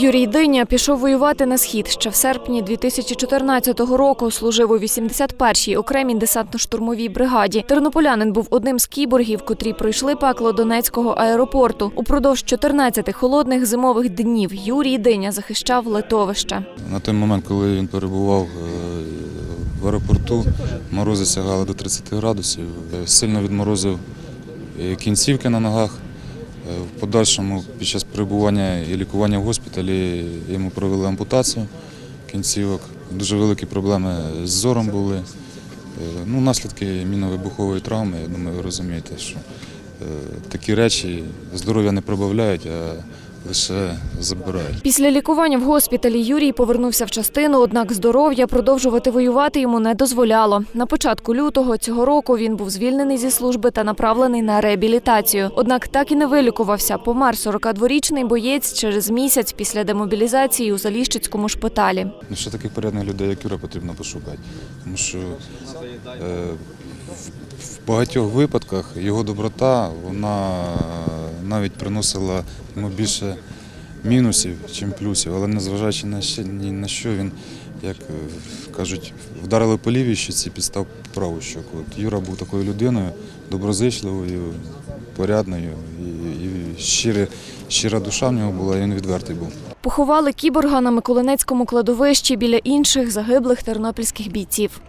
Юрій Диня пішов воювати на схід ще в серпні 2014 року. Служив у 81-й окремій десантно-штурмовій бригаді. Тернополянин був одним з кіборгів, котрі пройшли пекло Донецького аеропорту. Упродовж 14 холодних зимових днів Юрій Диня захищав литовище. На той момент, коли він перебував е, в аеропорту, морози сягали до 30 градусів. Е, Сильно відморозив е, кінцівки на ногах. Е, В подальшому, під час перебування і лікування в госпіталі, йому провели ампутацію кінцівок. Дуже великі проблеми з зором були. Е, Ну, наслідки мінно-вибухової травми, я думаю, ви розумієте, що е, такі речі здоров'я не прибавляють, а лише забирають. Після лікування в госпіталі Юрій повернувся в частину, однак здоров'я продовжувати воювати йому не дозволяло. На початку лютого цього року він був звільнений зі служби та направлений на реабілітацію. Однак так і не вилікувався. Помер 42-річний боєць через місяць після демобілізації у Заліщицькому шпиталі. Ну, ще таких порядних людей, як Юра, потрібно пошукати. Тому що е, в- в багатьох випадках його доброта вона навіть приносила йому більше мінусів, ніж плюсів. Але незважаючи на ще ні на що, він, як е, кажуть, вдарили по лівій щоці, підстав праву щоку. От Юра був такою людиною, доброзичливою, порядною і, і щире, щира душа в нього була, і він відвертий був. Поховали кіборга на Миколинецькому кладовищі біля інших загиблих тернопільських бійців.